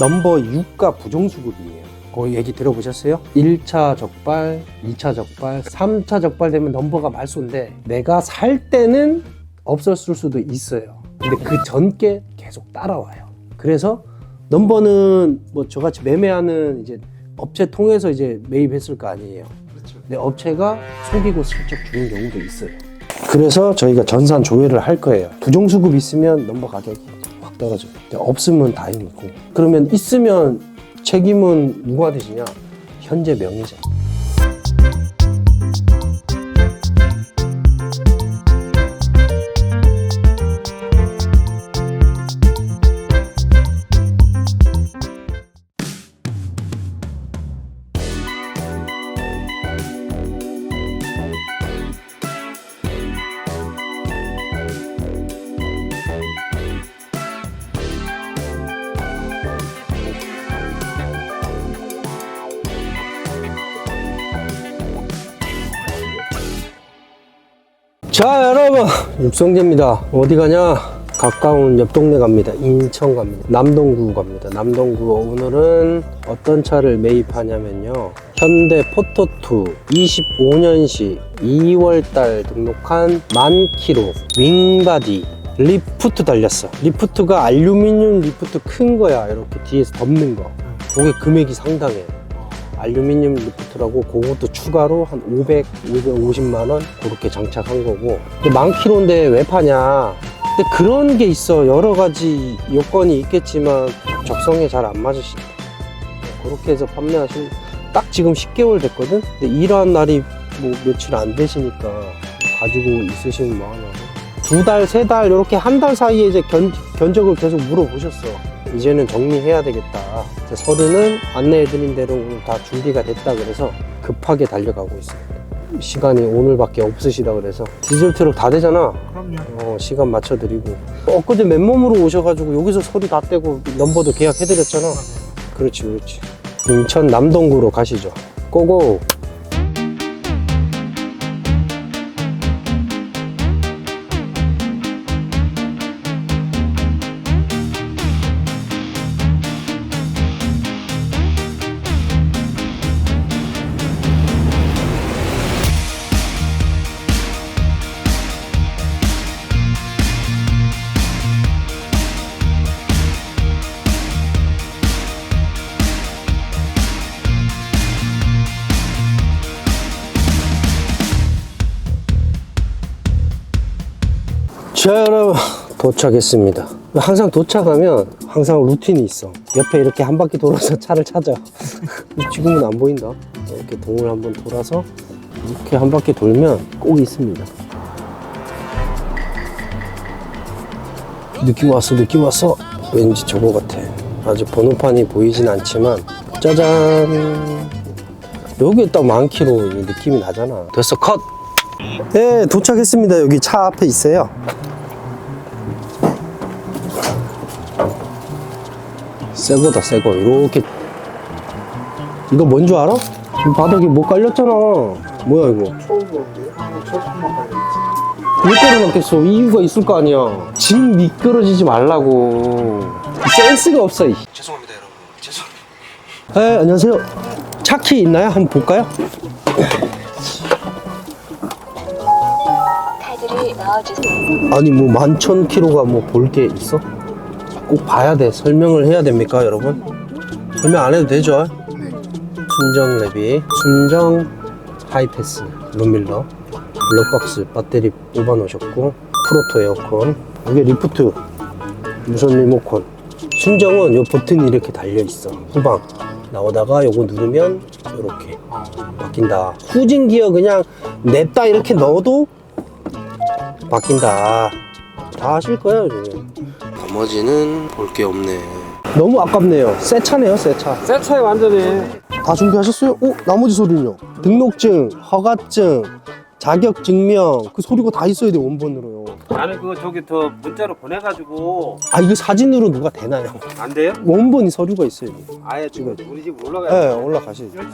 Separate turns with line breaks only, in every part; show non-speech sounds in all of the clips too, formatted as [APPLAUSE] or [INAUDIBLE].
넘버 6가 부정수급이에요. 그 얘기 들어보셨어요? 1차 적발, 2차 적발, 3차 적발 되면 넘버가 말소인데 내가 살 때는 없었을 수도 있어요. 근데 그 전께 계속 따라와요. 그래서 넘버는 뭐 저같이 매매하는 이제 업체 통해서 이제 매입했을 거 아니에요. 근데 업체가 속이고 슬쩍 주는 경우도 있어요. 그래서 저희가 전산 조회를 할 거예요. 부정수급 있으면 넘버 가격이 확 떨어져요. 근데 없으면 다행이고. 그러면 있으면 책임은 누가 되시냐? 현재 명의자. 자 여러분. 육성재입니다. 어디 가냐? 가까운 옆 동네 갑니다. 인천 갑니다. 남동구 갑니다. 남동구. 오늘은 어떤 차를 매입하냐면요. 현대 포토2 25년식 2월달 등록한 만 킬로 윙바디 리프트 달렸어. 리프트가 알루미늄 리프트 큰 거야. 이렇게 뒤에서 덮는 거. 그게 금액이 상당해 알루미늄 리프트라고 그것도 추가로 한 500, 550만 원 그렇게 장착한 거고. 근데 만 킬로인데 왜 파냐? 근데 그런 게 있어. 여러 가지 요건이 있겠지만 적성에 잘 안 맞으시다 그렇게 해서 판매하신 딱 지금 10개월 됐거든? 근데 일한 날이 뭐 며칠 안 되시니까 가지고 있으시면 뭐하냐고. 두 달, 세 달, 이렇게 한 달 사이에 이제 견, 견적을 계속 물어보셨어. 이제는 정리해야 되겠다. 이제 서류는 안내해드린 대로 오늘 다 준비가 됐다 그래서 급하게 달려가고 있습니다. 시간이 오늘밖에 없으시다 그래서 디젤 트럭 다 되잖아.
그럼요.
어, 시간 맞춰드리고. 엊그제 맨몸으로 오셔가지고 여기서 서류 다 떼고 넘버도 계약해드렸잖아. 그렇지, 그렇지. 인천 남동구로 가시죠. 고고! 자 여러분 도착했습니다. 항상 도착하면 항상 루틴이 있어. 옆에 이렇게 한 바퀴 돌아서 차를 찾아. [LAUGHS] 지금은 안 보인다. 이렇게 동을 한번 돌아서 이렇게 한 바퀴 돌면 꼭 있습니다. 느낌 왔어 느낌 왔어. 왠지 저거 같아. 아직 번호판이 보이진 않지만 짜잔! 여기 딱이 느낌이 나잖아. 됐어 컷! 네, 도착했습니다. 여기 차 앞에 있어요. 새거다, 새거. 이렇게. 이거 뭔 줄 알아? 이 바닥에 뭐 깔렸잖아. 뭐야, 이거?
처음 보는데 한국 철판만 깔려있지.
왜 깔아놨겠어? 이유가 있을 거 아니야. 집 미끄러지지 말라고. 센스가 없어, 이. 죄송합니다, 여러분. 죄송합니다. 네, 안녕하세요. 차키 있나요? 한번 볼까요?
카드를 넣어주세요.
아니 뭐 만천 킬로가 뭐 볼 게 있어? 꼭 봐야 돼 설명을 해야 됩니까 여러분? 설명 안 해도 되죠? 순정 레비 순정 하이패스 룸밀러 블록박스 배터리 뽑아 놓으셨고 프로토 에어컨 이게 리프트 무선 리모컨 순정은 요 버튼이 이렇게 달려 있어 후방 나오다가 요거 누르면 이렇게 바뀐다 후진 기어 그냥 냅다 이렇게 넣어도 바뀐다. 다 하실 거예요, 지금. 나머지는 볼 게 없네. 너무 아깝네요. 새 차네요, 새 차.
새 차에 완전히
다 준비하셨어요? 오, 나머지 서류는요? 등록증, 허가증, 자격 증명, 그 서류가 다 있어야 돼, 원본으로요.
나는 그거 저기 더 문자로 보내가지고
아, 이거 사진으로 누가 되나요?
안 돼요?
원본이 서류가 있어요.
아예 지금 우리 집
네,
올라가야 돼.
올라가시죠.
열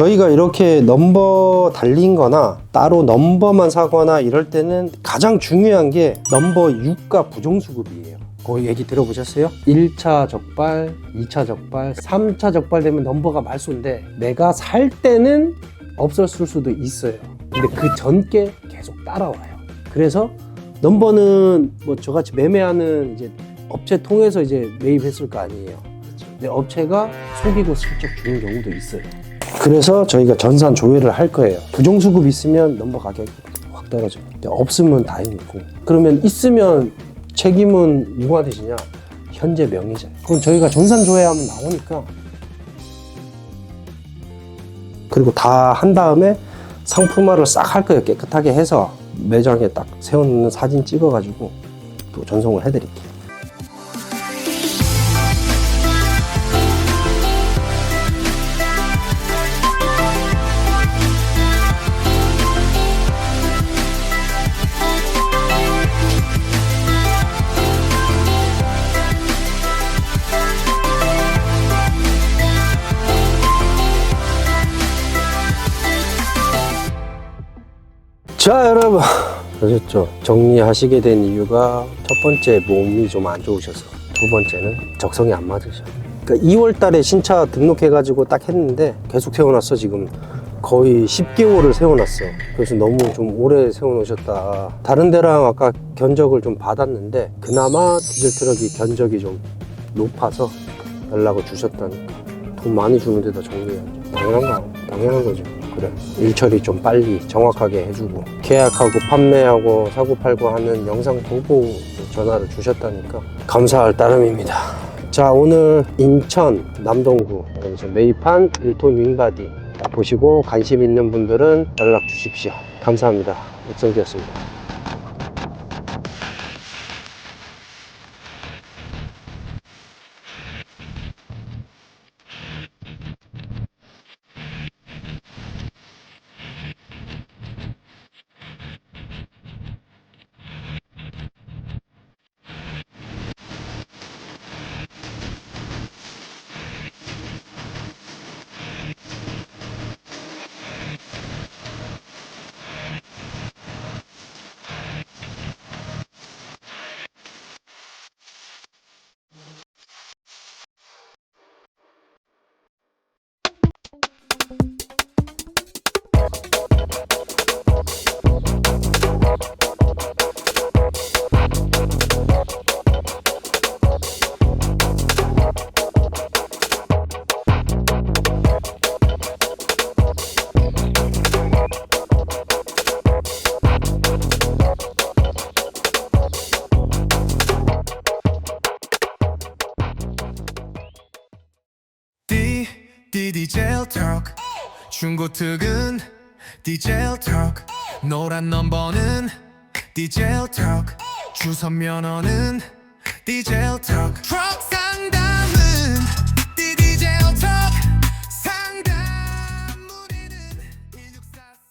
저희가 이렇게 넘버 달린 거나 따로 넘버만 사거나 이럴 때는 가장 중요한 게 넘버 유가 부정수급이에요. 그 얘기 들어보셨어요? 1차 적발, 2차 적발, 3차 적발 되면 넘버가 말소인데 내가 살 때는 없었을 수도 있어요. 근데 그 전께 계속 따라와요. 그래서 넘버는 뭐 저같이 매매하는 이제 업체 통해서 이제 매입했을 거 아니에요. 근데 업체가 속이고 슬쩍 주는 경우도 있어요. 그래서 저희가 전산 조회를 할 거예요. 부정수급 있으면 넘버 가격이 확 떨어져요. 없으면 다행이고. 그러면 있으면 책임은 누구한테 지냐? 현재 명의자. 그럼 저희가 전산 조회하면 나오니까. 그리고 다 한 다음에 상품화를 싹 할 거예요. 깨끗하게 해서 매장에 딱 세워놓는 사진 찍어가지고 또 전송을 해드릴게요. 자 여러분. 아셨죠? 정리하시게 된 이유가 첫 번째 몸이 좀 안 좋으셔서 두 번째는 적성이 안 맞으셔. 그러니까 2월 달에 신차 등록해가지고 딱 했는데 계속 세워놨어 지금. 거의 10개월을 세워놨어 그래서 너무 좀 오래 세워놓으셨다. 다른 데랑 아까 견적을 좀 받았는데 그나마 디젤 트럭이 견적이 좀 높아서 연락을 주셨다니까. 돈 많이 주는 데다 정리해야죠. 당연한 거 당연한 거죠 그래 일 처리 좀 빨리 정확하게 해주고 계약하고 판매하고 사고 팔고 하는 영상 보고 전화를 주셨다니까 감사할 따름입니다. 자 오늘 인천 남동구 여기서 매입한 1톤 윙바디 딱 보시고 관심 있는 분들은 연락 주십시오. 감사합니다. 육성기였습니다
중고 특은 디젤 턱 노란 넘버는 디젤 턱 주선 면허는 디젤 턱